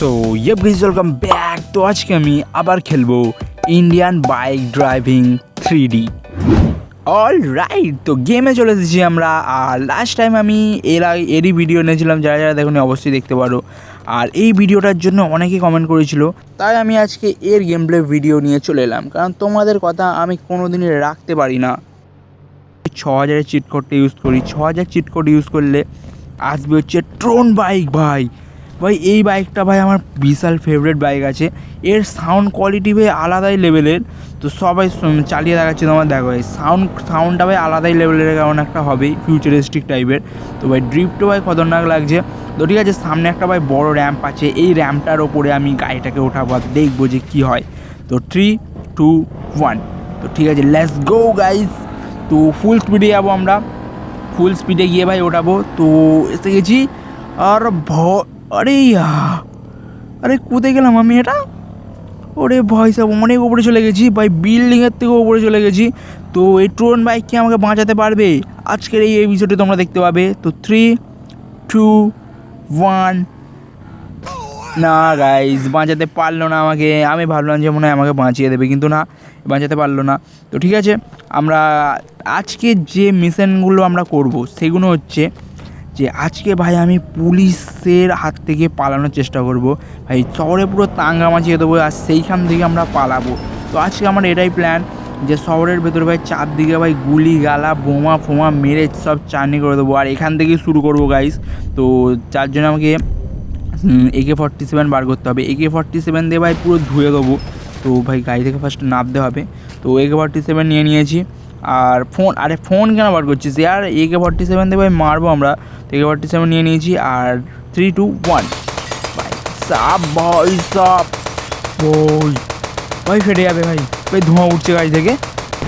So ইয়ে please welcome back তো আজকে আমি আবার খেলব Indian bike driving three D all right তো গেমে চলে এসেছি আমরা। আর লাস্ট টাইম আমি এর এরই ভিডিও এনেছিলাম, যারা যারা দেখুন অবশ্যই দেখতে পারো। আর এই ভিডিওটার জন্য অনেকে কমেন্ট করেছিল, তাই আমি আজকে এর গেম প্লে ভিডিও নিয়ে চলে এলাম। কারণ তোমাদের কথা আমি কোনো দিনই রাখতে পারি না। ছ হাজারের চিট কোডটা ইউজ করি। ছ হাজার চিট কোড ইউজ করলে আসবে হচ্ছে ট্রোন বাইক ভাই। ভাই, এই বাইকটা ভাই আমার বিশাল ফেভারিট বাইক আছে। এর সাউন্ড কোয়ালিটি ভাই আলাদাই লেভেলের তো সবাই চালিয়ে দেখাচ্ছে তোমার, দেখো ভাই সাউন্ড সাউন্ডটা ভাই আলাদাই লেভেলের কারণ একটা হবেই ফিউচারিস্টিক টাইপের তো ভাই ড্রিফটও ভাই খতরনাক লাগছে। তো ঠিক আছে, সামনে একটা ভাই বড় র্যাম্প আছে। এই র্যাম্পটার ওপরে আমি গাড়িটাকে ওঠাবো আর দেখব যে কী হয়। তো থ্রি টু ওয়ান তো ঠিক আছে লেটস গো গাইস তো ফুল স্পিডে যাব আমরা। ফুল স্পিডে গিয়ে ভাই ওঠাবো। তো এসে গেছি। আর ভ আরে আরে কোথায় গেলাম আমি এটা? ওরে ভয় সব, অনেক উপরে চলে গেছি ভাই বিল্ডিংয়ের থেকে উপরে চলে গেছি। তো এই ট্রোন বাইক কি আমাকে বাঁচাতে পারবে? আজকের এই এপিসোডে তোমরা দেখতে পাবে। তো থ্রি টু ওয়ান না গাইজ বাঁচাতে পারল না আমাকে। আমি ভাবলাম যে মনে হয় আমাকে বাঁচিয়ে দেবে, কিন্তু না, বাঁচাতে পারল না। তো ঠিক আছে, আমরা আজকে যে মিশনগুলো আমরা করব, সেগুলো হচ্ছে যে আজকে ভাই আমি পুলিশের হাত থেকে পালানোর চেষ্টা করব। ভাই শহরে পুরো তাঙ্গা মাছিয়ে দেবো আর সেইখান থেকে আমরা পালাবো। তো আজকে আমার এটাই প্ল্যান যে শহরের ভেতরে ভাই চারদিকে ভাই গুলি, গালা, বোমা, ফোমা মেরে সব চার্নি করে দেবো। আর এখান থেকেই শুরু করব গাইস তো যার জন্য আমাকে একে ফর্টি সেভেন বার করতে হবে। একে ফর্টি সেভেন দিয়ে ভাই পুরো ধুয়ে দেবো। তো ভাই গাড়ি থেকে ফার্স্ট নামতে হবে। তো একে ফর্টি সেভেন নিয়ে নিয়েছি। আর ফোন আরে ফোন কেন বার করছিস? আর একে ফর্টি সেভেন ভাই মারবো আমরা। তো একে ফর্টি সেভেন নিয়ে নিয়েছি আর থ্রি টু ওয়ান ভাই, সাপ ভাই, সাপ। ওই, ভাই, ফেটে যাবে ভাই। ভাই, ধোঁয়া উঠছে গাড়ি থেকে।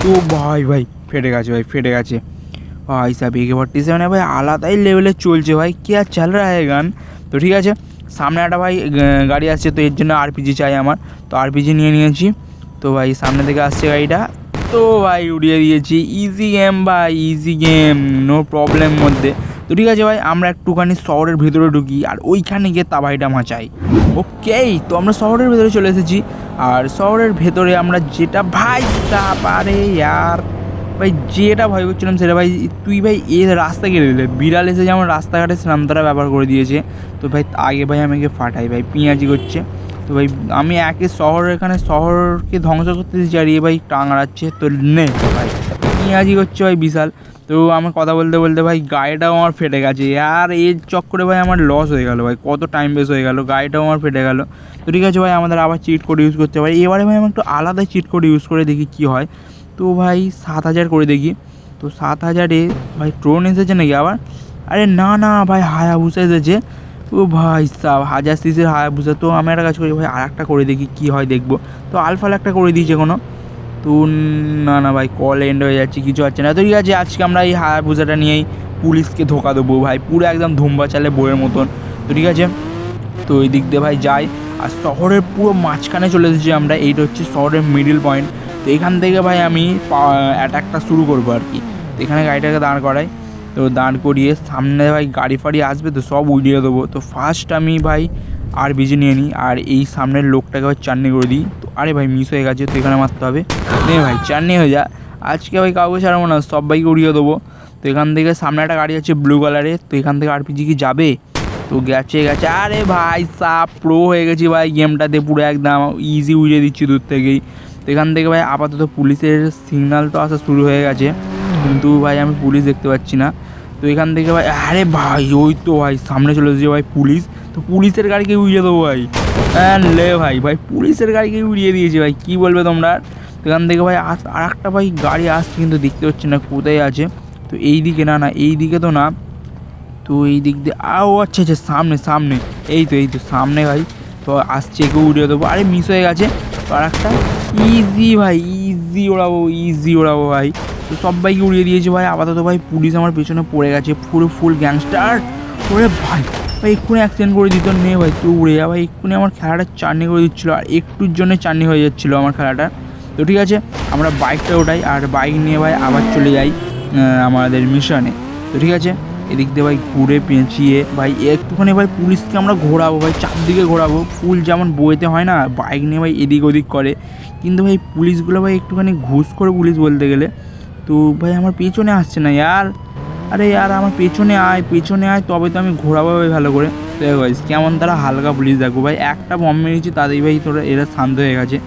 তো ভাই ভাই, ফেটে গেছে, ভাই, ফেটে গেছে। ভাই সাহেব একে ফর্টি সেভেনে ভাই আলাদাই লেভেলে চলছে ভাই। কে আর চাল রা গান? তো ঠিক আছে, সামনে একটা ভাই গাড়ি আসছে, তো এর জন্য আরপিজি চাই আমার। তো আরপিজি নিয়ে নিয়েছি। তো ভাই, সামনে থেকে আসছে গাড়িটা। তো ভাই উড়িয়ে দিয়েছি। ইজি গেম ভাই ইজি গেম নো প্রবলেম মধ্যে। তো ঠিক আছে ভাই, আমরা একটুখানি শহরের ভেতরে ঢুকি আর ওইখানে গিয়ে তাবাইটা মাচাই। ওকেই তো আমরা শহরের ভেতরে চলে এসেছি। আর শহরের ভেতরে আমরা যেটা ভাই তা পারে ইয়ার ভাই, যেটা ভয় করছিলাম সেটা ভাই, তুই ভাই এ রাস্তা গেলে দিলে। বিড়াল এসে যেমন রাস্তাঘাটে স্নামতারা ব্যবহার করে দিয়েছে, তো ভাই, আগে ভাই আমাকে ফাটাই ভাই, পিঁয়াজি করছে। তো ভাই, আমি একে শহর, এখানে শহরকে ধ্বংস করতে এ ভাই টাঙাড়াচ্ছে, তো নে ভাই। পিঁয়াজি করছে ভাই বিশাল। তো আমার কথা বলতে বলতে ভাই গাড়িটাও আমার ফেটে গেছে। আর এর চক্করে ভাই আমার লস হয়ে গেল ভাই, কত টাইম বেস হয়ে গেল গাড়িটাও আমার ফেটে গেল। তো ঠিক আছে ভাই, আমাদের আবার চিট কোড ইউজ করতে পারি এবারে ভাই, আমি একটু আলাদা চিট কোড ইউজ করে দেখি কী হয়। তো ভাই, সাত হাজার করে দেখি। তো সাত হাজারে ভাই ট্রোন এসেছে নাকি আবার? আরে না না ভাই হায়াবুসা এসেছে। ও ভাই সাব, হাজার সিসির হায়াবুসা তো, আমি একটা কাজ করি, ভাই আর একটা করে দেখি কী হয় দেখব। তো আলফাল একটা করে দিয়েছে কোনো তো না না, ভাই কল এন্ড হয়ে যাচ্ছে, কিছু হচ্ছে না। তো ঠিক আছে, আজকে আমরা এই হায়াবুসাটা নিয়েই পুলিশকে ধোকা দেবো, ভাই, পুরো একদম ধুম্বা চালে বইয়ের মতন। তো ঠিক আছে, তো ওই দিক দিয়ে, ভাই, যাই। আর শহরের পুরো মাঝখানে চলে এসেছি আমরা, এইটা হচ্ছে শহরের মিডিল পয়েন্ট তো এখান থেকে, ভাই, আমি অ্যাটাকটা শুরু করব আর কি। এখানে গাড়িটাকে দাঁড় করাই। তো দাঁড় করিয়ে সামনে ভাই গাড়ি ফাড়ি আসবে তো সব উড়িয়ে দেবো। তো ফার্স্ট আমি ভাই আর বিজে নিয়ে নিই আর এই সামনের লোকটাকে ভাই চাননি করে দিই। তো আরে ভাই মিস হয়ে গেছে, তো এখানে মারতে হবে। নে ভাই, চাননি হয়ে যা। আজকে ভাই কাউকে ছাড়বো না সব বাইকে উড়িয়ে দেবো। তো এখান থেকে সামনে একটা গাড়ি আছে ব্লু কালারের তো এখান থেকে আরপিজি কি যাবে? তো গেছে গেছে। আরে ভাই, সাপ প্রো হয়ে গেছি ভাই গেমটাতে পুরো একদম। ইজি উড়িয়ে দিচ্ছি দূর থেকেই। তো এখান থেকে ভাই আপাতত পুলিশের সিগনাল তো আসা শুরু হয়ে গেছে। কিন্তু ভাই আমি পুলিশ দেখতে পাচ্ছি না। তো এখান থেকে ভাই, আরে ভাই, ওই তো ভাই, সামনে চলে এসেছে ভাই পুলিশ। তো পুলিশের গাড়িকে উড়িয়ে দেবো ভাই? হ্যাঁ লে ভাই ভাই পুলিশের গাড়িকে উড়িয়ে দিয়েছে ভাই, কী বলবে তোমরা? এখান থেকে ভাই আস আর একটা ভাই গাড়ি আসছে কিন্তু দেখতে পাচ্ছি না কোথায় আছে। তো এই দিকে না না, এই দিকে তো না। তো এই দিক দিয়ে, আও আচ্ছা আচ্ছা সামনে সামনে। এই তো এই তো, সামনে ভাই। তো আসছে একে উড়িয়ে দেবো। আরে মিস হয়ে গেছে। আর একটা ইজি ভাই ইজি ওড়াবো ইজি ওড়াবো ভাই। তো সব বাইকে উড়িয়ে দিয়েছে ভাই। আপাতত ভাই পুলিশ আমার পেছনে পড়ে গেছে। পুরো ফুল গ্যাংস্টার ওরে ভাই ভাই এক্ষুনি অ্যাক্সিডেন্ট করে দিত। নে ভাই, তুই উড়ে যা। ভাই এক্ষুনি আমার খেলাটা চাটনি করে দিচ্ছিল। আর একটুর জন্য চাটনি হয়ে যাচ্ছিল আমার খেলাটা। তো ঠিক আছে, আমরা বাইকটা ওঠাই। আর বাইক নিয়ে ভাই আবার চলে যাই আমাদের মিশনে তো ঠিক আছে, এদিক দিয়ে ভাই ঘুরে পেঁচিয়ে ভাই একটুখানি ভাই পুলিশকে আমরা ঘোরাবো ভাই, চারদিকে ঘোরাবো। ফুল যেমন বইতে হয় না বাইক নিয়ে ভাই এদিক ওদিক করে। কিন্তু ভাই পুলিশগুলো ভাই একটুখানি ঘুষ করে পুলিশ বলতে গেলে তো ভাই আমার পেছনে আসছে না ইয়ার। আরে ইয়ার, আমার পেছনে আয় পেছনে আয়, তবে তো আমি ঘোরাবো ভাই ভালো করে। তো ভাই কেমন তারা হালকা পুলিশ দেখো ভাই। একটা বম মেরেছি তাদের ভাই তোরা, এরা শান্ত হয়ে গেছে।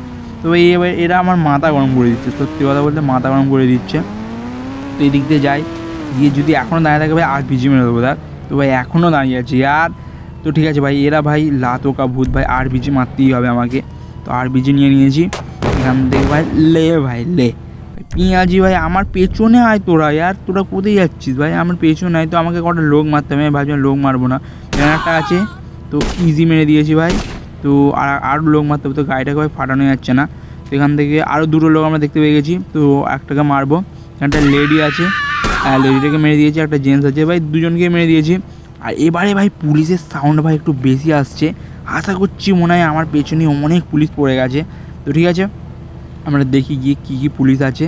তো ভাই এবার এরা আমার মাথা গরম করে দিচ্ছে, সত্যি কথা বলতে মাথা গরম করে দিচ্ছে। তো এদিক দিয়ে যাই, গিয়ে যদি এখনও দাঁড়িয়ে থাকে ভাই আর পিজি মেরে দেবো, দেখ। তো ভাই এখনও দাঁড়িয়ে আছে আর তো ঠিক আছে ভাই, এরা ভাই লাতোকা ভূত ভাই, আর বিজি মারতেই হবে আমাকে। তো আর বিজি নিয়ে নিয়েছি, এখান থেকে ভাই লে ভাই, লে। পিঁয়াজি ভাই, আমার পেছনে আয় তোরা ইয়ার তোরা কোথায় যাচ্ছিস ভাই? আমার পেছনে আয়। তো আমাকে কটা লোক মারতে হবে। ভাবছিলাম লোক মারবো না। একটা আছে, তো ইজি মেরে দিয়েছি ভাই। তো আর আরও লোক মারতে হবে। তো গাড়িটাকে ভাই ফাটানো যাচ্ছে না। তো এখান থেকে আরও দুটো লোক আমরা দেখতে পেয়ে গেছি। তো একটাকে মারবো। একটা লেডি আছে। হ্যাঁ লেডিটাকে মেরে দিয়েছি। একটা জেন্টস আছে। ভাই দুজনকে মেরে দিয়েছি। আর এবারে ভাই পুলিশের সাউন্ড ভাই একটু বেশি আসছে। আশা করছি মনে হয় আমার পেছনে অনেক পুলিশ পড়ে গেছে। তো ঠিক আছে। আমরা দেখি গিয়ে কী কী পুলিশ আছে।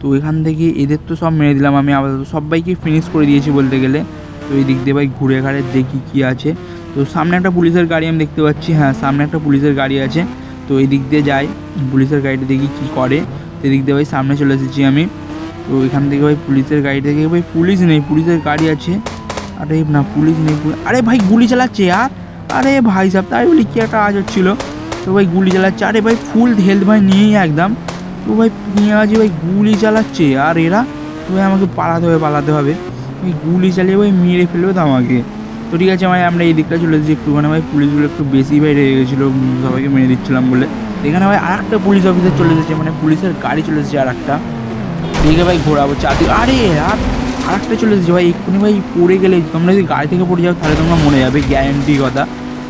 তো এখান থেকে এদের তো সব মেরে দিলাম আমি, আপাতত সবাইকে ফিনিশ করে দিয়েছি বলতে গেলে। তো এই দিক দিয়ে ভাই ঘুরে ঘাড়ে দেখি কী আছে। তো সামনে একটা পুলিশের গাড়ি আমি দেখতে পাচ্ছি হ্যাঁ সামনে একটা পুলিশের গাড়ি আছে। তো এই দিক দিয়ে যাই, পুলিশের গাড়িটা দেখি কী করে। তো এদিক দিয়ে ভাই সামনে চলে এসেছি আমি। তো এখান থেকে ভাই পুলিশের গাড়ি থেকে ভাই পুলিশ নেই, পুলিশের গাড়ি আছে। আরে না, পুলিশ নেই আরে ভাই গুলি চালাচ্ছে আর আরে ভাই সাহেব, তাই বলি কি একটা আজ হচ্ছিল। তো ভাই গুলি চালাচ্ছে। আরে ভাই ফুল হেলথ ভাই নিয়েই একদম। তো ভাই পেঁয়াজি ভাই গুলি চালাচ্ছে। আর এরা? তো ভাই আমাকে পালাতে হবে পালাতে হবে। ওই গুলি চালিয়ে ভাই মেরে ফেলবে তো আমাকে। তো ঠিক আছে ভাই, আমরা এই দিকটা চলে এসেছি একটুখানি। ভাই পুলিশগুলো একটু বেশি ভাই রেগে গেছিল সবাইকে মেরে দিচ্ছিলাম বলে। এখানে ভাই আর একটা পুলিশ অফিসার চলে এসেছে মানে পুলিশের গাড়ি চলে এসেছে আর একটা দেখে ভাই ঘোরাবো চারদিকে। আরে আর আর একটা চলে এসেছে ভাই, এক্ষুনি ভাই পড়ে গেলে তোমরা যদি গাড়ি থেকে পড়ে যাও, তাহলে তোমরা মনে যাবে গ্যারেন্টি কথা।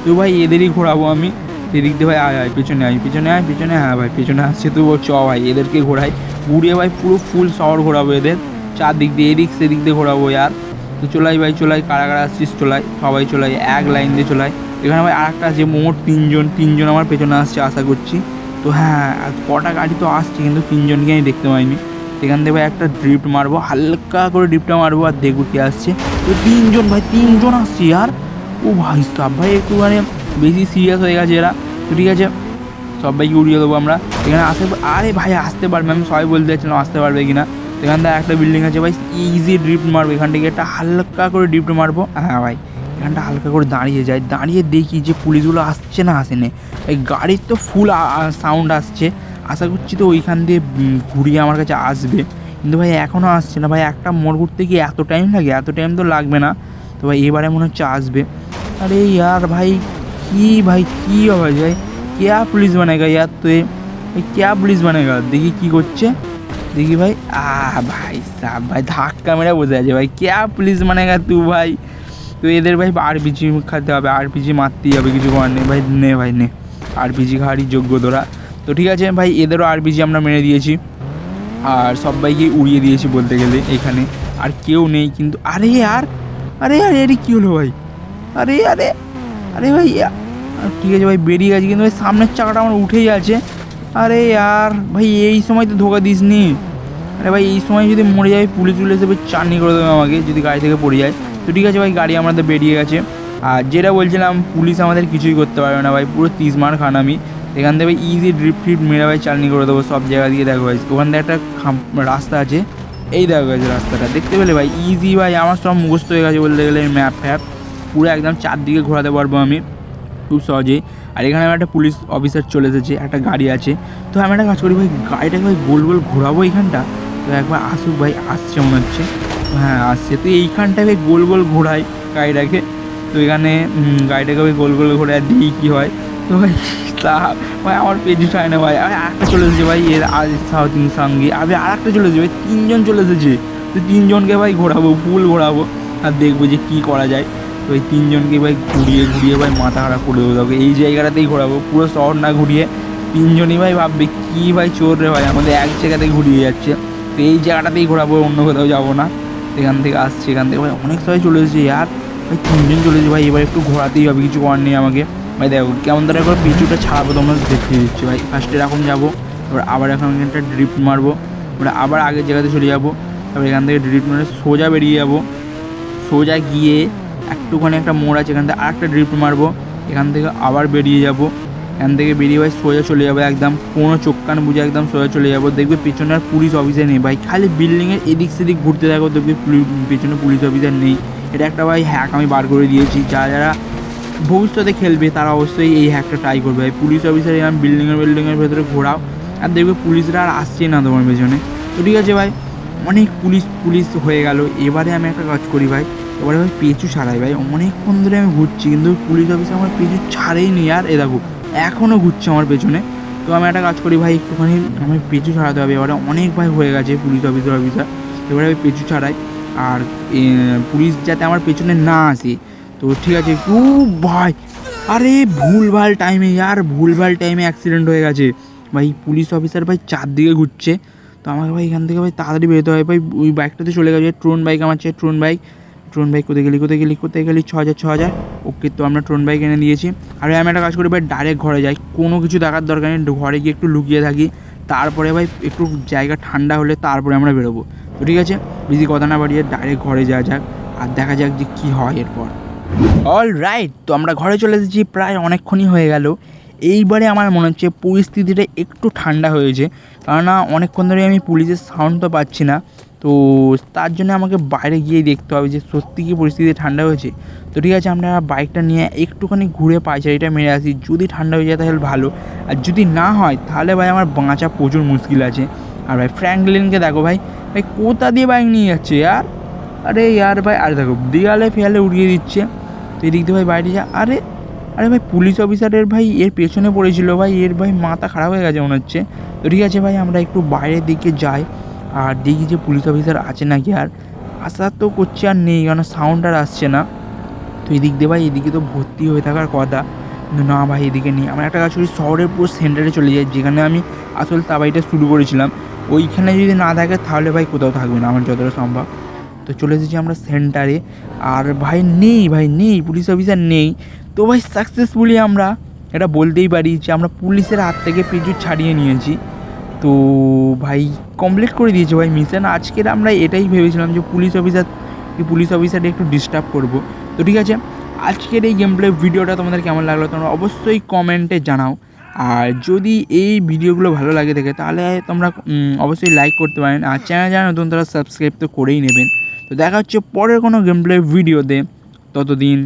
তো ভাই এদেরই ঘোরাবো আমি। এদিক দিয়ে ভাই, আয় আয়, পেছনে আয় পেছনে আয়, পেছনে হ্যাঁ ভাই, পেছনে আসছে তো চ ভাই, এদেরকে ঘোরাই। ঘুরিয়ে ভাই পুরো ফুল শহর ঘোরাবো এদের। চারদিক দিয়ে, এদিক সেদিক দিয়ে ঘোরাবো আর তো চলাই ভাই, চলাই, কারা কারা আসছিস? চলাই, সবাই চলাই, এক লাইন দিয়ে চলাই। এখানে ভাই আরেকটা আছে মোট তিনজন তিনজন আমার পেছনে আসছে, আশা করছি। তো হ্যাঁ আর কটা গাড়ি তো আসছে, কিন্তু তিনজনকে আমি দেখতে পাইনি। সেখান থেকে ভাই একটা ড্রিফট মারবো, হালকা করে ড্রিফটটা মারবো আর দেখব কে আসছে। তো তিনজন ভাই, তিনজন আসছি আর ও ভাই সাহ ভাই একটু মানে বেশি সিরিয়াস হয়ে গেছে এরা। তো ঠিক আছে, সবাইকে উড়িয়ে দেবো আমরা। এখানে আসতে আরে ভাই, আসতে পারবে আমি সবাই বলতে চাইছিলাম আসতে পারবে কিনা। এখান থেকে একটা বিল্ডিং আছে ভাই ইজি ড্রিফট মারবো। এখান থেকে একটা হালকা করে ড্রিফট মারবো। হ্যাঁ ভাই, এখানটা হালকা করে দাঁড়িয়ে যায় দাঁড়িয়ে দেখি যে পুলিশগুলো আসছে না আসেনি। এই গাড়ির তো ফুল সাউন্ড আসছে। আশা করছি তো ওইখান দিয়ে ঘুরিয়ে আমার কাছে আসবে। কিন্তু ভাই এখনও আসছে না। ভাই, একটা মোড় ঘুরতে গিয়ে এত টাইম লাগে? এত টাইম তো লাগবে না। তো ভাই, এবারে মনে হচ্ছে আসবে। আরে, ইয়ার ভাই की भाई की হবে ভাই क्या पुलिस बनेगा यार तो ये ये क्या पुलिस बनेगा দেখি কি করছে দেখি ভাই আ ভাই সাহ ভাই ধাক্কা মেরে বসে আছে ভাই क्या पुलिस बनेगा तू भाई তো এদের ভাই আরপিজি খাতে হবে আরপিজি মারতেই হবে কিছু করার নেই ভাই নে ভাই নে আরপিজি খাওয়ারই যোগ্য তোরা তো ঠিক আছে ভাই এদেরও আরপিজি আমরা মেরে দিয়েছি আর সবাইকে উড়িয়ে দিয়েছি বলতে গেলে এখানে আর কেউ নেই কিন্তু আরে আর আরে আরে আরে কী হলো ভাই আরে আরে আরে ভাই ঠিক আছে ভাই, বেরিয়ে গেছে, কিন্তু ভাই, সামনের চাকাটা আমার উঠেই আছে আরে আর ভাই, এই সময় তো ধোকা দিস নি আরে ভাই, এই সময় যদি মরে যায়, পুলিশ তুলে এসে চাটনি করে দেবে আমাকে, যদি গাড়ি থেকে পড়ে যায়। তো ঠিক আছে ভাই, গাড়ি আমাদের বেরিয়ে গেছে। আর যেটা বলছিলাম, পুলিশ আমাদের কিছুই করতে পারবে না ভাই, পুরো তিস মার খান আমি। এখান থেকে ইজি ড্রিপ ফ্রিপ মেরে ভাই চালনি করে দেবো, সব জায়গা দিয়ে দেখো ভাই ওখান থেকে একটা রাস্তা আছে। এই দেখো গেছে রাস্তাটা। দেখতে পেলে ভাই ইজি ভাই, আমার সব মুখস্থ হয়ে গেছে বলতে গেলে ম্যাপ ফ্যাপ। পুরো একদম চারদিকে ঘোরাতে পারব আমি, খুব সহজেই আর এখানে আমার একটা পুলিশ অফিসার চলে এসেছে, একটা গাড়ি আছে। তো আমি একটা কাজ করি ভাই, গাড়িটাকে ভাই গোল গোল ঘোরাবো এইখানটা? তো একবার আসুক ভাই, আসছে মনে হচ্ছে। হ্যাঁ আসছে। তো এইখানটায় ভাই গোল গোল ঘোরাই গাড়িটাকে। তো এখানে গাড়িটাকে ভাই গোল গোল ঘোরায় দিই কী হয়। তো ভাই, তা, ভাই আমার পেজ হয় না ভাই। আর একটা চলে এসেছে ভাই, এর আজ সাউথিং সঙ্গে। আমি আর একটা চলে এসেছে ভাই, তিনজন চলে এসেছে। তো তিনজনকে ভাই ঘোরাবো, ফুল ঘোরাবো। আর দেখব যে কী করা যায়। এই তিনজনকে ভাই ঘুরিয়ে ঘুরিয়ে ভাই মাথা খারাপ করে দেবো। এই জায়গাটাতেই ঘোরাবো, পুরো শহর না ঘুরিয়ে তিনজনই ভাই ভাববে, কী ভাই চোর রে ভাই! আমাদের এক জায়গাতে ঘুরিয়ে যাচ্ছে। তো এই জায়গাটাতেই ঘোরাবো, অন্য কোথাও যাব না। এখান থেকে আসছে, এখান থেকে ভাই অনেক সবাই চলে এসেছে আর ভাই তিনজন চলে এসেছে। ভাই এবার একটু ঘোরাতেই হবে, কিছু করার নেই আমাকে। ভাই দেখো, কেমন ধরে একবার পিছুটা ছাড়াবো তোমরা দেখিয়ে দিচ্ছি। ভাই ফার্স্টে এরকম যাব, এবার আবার এখন একটা ড্রিপ মারবো, এবার আবার আগের জায়গাতে চলে যাব তারপর এখান থেকে ড্রিপ মারে সোজা বেরিয়ে যাব। সোজা গিয়ে একটুখানি একটা মোড় আছে, এখান থেকে আরেকটা ড্রিপ মারবো। এখান থেকে আবার বেরিয়ে যাব। এখান থেকে বেরিয়ে ভাই সোজা চলে যাবে, একদম কোনো চোখ কান বুঝে একদম সোজা চলে যাব। দেখবে পেছনে আর পুলিশ অফিসার নেই ভাই, খালি বিল্ডিংয়ের এদিক সেদিক ঘুরতে থাকো দেখবে পেছনে পুলিশ অফিসার নেই। এটা একটা ভাই হ্যাক আমি বার করে দিয়েছি যারা যারা ভবিষ্যতে খেলবে তারা অবশ্যই এই হ্যাকটা ট্রাই করবে ভাই। পুলিশ অফিসার এরকম বিল্ডিংয়ের বিল্ডিংয়ের ভেতরে ঘোরাও, আর দেখবে পুলিশরা আর আসছে না তোমার পেছনে। তো ঠিক আছে ভাই, অনেক পুলিশ পুলিশ হয়ে গেল। এবারে আমি একটা কাজ করি ভাই এবারে ভাই পেঁচু ছাড়াই ভাই। অনেকক্ষণ ধরে আমি ঘুরছি, কিন্তু পুলিশ অফিসার আমার পেঁচু ছাড়েই নি আর এ দেখো এখনও ঘুরছে আমার পেছনে। তো আমি একটা কাজ করি ভাই, একটুখানি আমি পেঁচু ছাড়াতে হবে। এবারে অনেক ভাই হয়ে গেছে, পুলিশ অফিসার অফিসার এবারে আমি পেঁচু ছাড়াই আর পুলিশ যাতে আমার পেছনে না আসে। তো ঠিক আছে ও ভাই, আরে ভুলভাল টাইমে আর ভুলভাল টাইমে অ্যাক্সিডেন্ট হয়ে গেছে। ভাই, পুলিশ অফিসার ভাই চারদিকে ঘুরছে। তো আমাকে ভাই এখান থেকে ভাই তাড়াতাড়ি বেরোতে হবে। ভাই, ওই বাইকটাতে চলে গেছে ট্রোন বাইক আমার চেয়ে ট্রোন বাইক ট্রোন বাইক কোথায় গেলি কোথায় গেলি কোথায় গেলি? ছ হাজার ছ হাজার। ওকে, তো আমরা ট্রোন বাইক এনে দিয়েছি। আর আমি একটা কাজ করি ভাই ডাইরেক্ট ঘরে যাই। কোনো কিছু দেখার দরকার নেই, ঘরে গিয়ে একটু লুকিয়ে থাকি। তারপরে ভাই, একটু জায়গা ঠান্ডা হলে তারপরে আমরা বেরোবো। তো ঠিক আছে, বেশি কথা না বাড়িয়ে ডাইরেক্ট ঘরে যাওয়া যাক, আর দেখা যাক যে কী হয় এরপর। অল রাইট তো আমরা ঘরে চলে এসেছি, প্রায় অনেকক্ষণই হয়ে গেল। এইবারে আমার মনে হচ্ছে পরিস্থিতিটা একটু ঠান্ডা হয়েছে। কেননা অনেকক্ষণ ধরে আমি পুলিশের সাউন্ড তো পাচ্ছি না। তো তার জন্য আমাকে বাইরে গিয়ে দেখতে হবে যে সত্যি কি পরিস্থিতি ঠান্ডা হয়েছে। তো ঠিক আছে, আমরা বাইকটা নিয়ে একটুখানি ঘুরে পাইচারিটা মেরে আসি। যদি ঠান্ডা হয়ে যায় তাহলে ভালো। আর যদি না হয় তাহলে ভাই আমার বাঁচা প্রচুর মুশকিল আছে। আর ভাই ফ্র্যাঙ্কলিনকে দেখো ভাই ভাই কোথা দিয়ে বাইক নিয়ে যাচ্ছে আর? আরে ইয়ার ভাই, আরে দেখো দেয়ালে ফেয়ালে উড়িয়ে দিচ্ছে। তো এদিক দিয়ে ভাই বাইরে যা, আরে আরে ভাই পুলিশ অফিসারের ভাই এর পেছনে পড়েছিল ভাই, এর ভাই মাথা খারাপ হয়ে গেছে মনে হচ্ছে। তো ঠিক আছে ভাই, আমরা একটু বাইরের দিকে যাই। আর দেখি যে পুলিশ অফিসার আছে নাকি আর। আশা তো করছে আর নেই কারণ সাউন্ড আর আসছে না। তো এদিক দিয়ে ভাই, এদিকে তো ভর্তি হয়ে থাকার কথা। কিন্তু না ভাই, এদিকে নেই। আমার একটা কাজ করি, শহরের পুরো সেন্টারে চলে যাই, যেখানে আমি আসল তাবাইটা শুরু করেছিলাম। ওইখানে যদি না থাকে, তাহলে ভাই কোথাও থাকবে না, আমার যতটা সম্ভব। তো চলে এসেছি আমরা সেন্টারে আর ভাই নেই ভাই নেই পুলিশ অফিসার নেই। তো ভাই সাকসেসফুলি আমরা, এটা বলতেই পারি যে আমরা পুলিশের হাত থেকে পিছু ছাড়িয়ে নিয়েছি। তো ভাই কমপ্লিট করে দিয়েছে ভাই মিশন আজকের আমরা এটাই ভেবেছিলাম যে পুলিশ অফিসার পুলিশ অফিসারকে একটু ডিস্টার্ব করব। তো ঠিক আছে, আজকের এই গেম প্লে ভিডিওটা তোমাদের কেমন লাগল তোমরা অবশ্যই কমেন্টে জানাও। আর যদি এই ভিডিওগুলো ভালো লাগে থাকে, তাহলে তোমরা অবশ্যই লাইক করতে পারেন। আর চ্যানেল যারা নতুন, তারা সাবস্ক্রাইব তো করেই নেবেন। তো দেখা হচ্ছে পরের কোনো গেম প্লে ভিডিওতে। ততদিন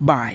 বাই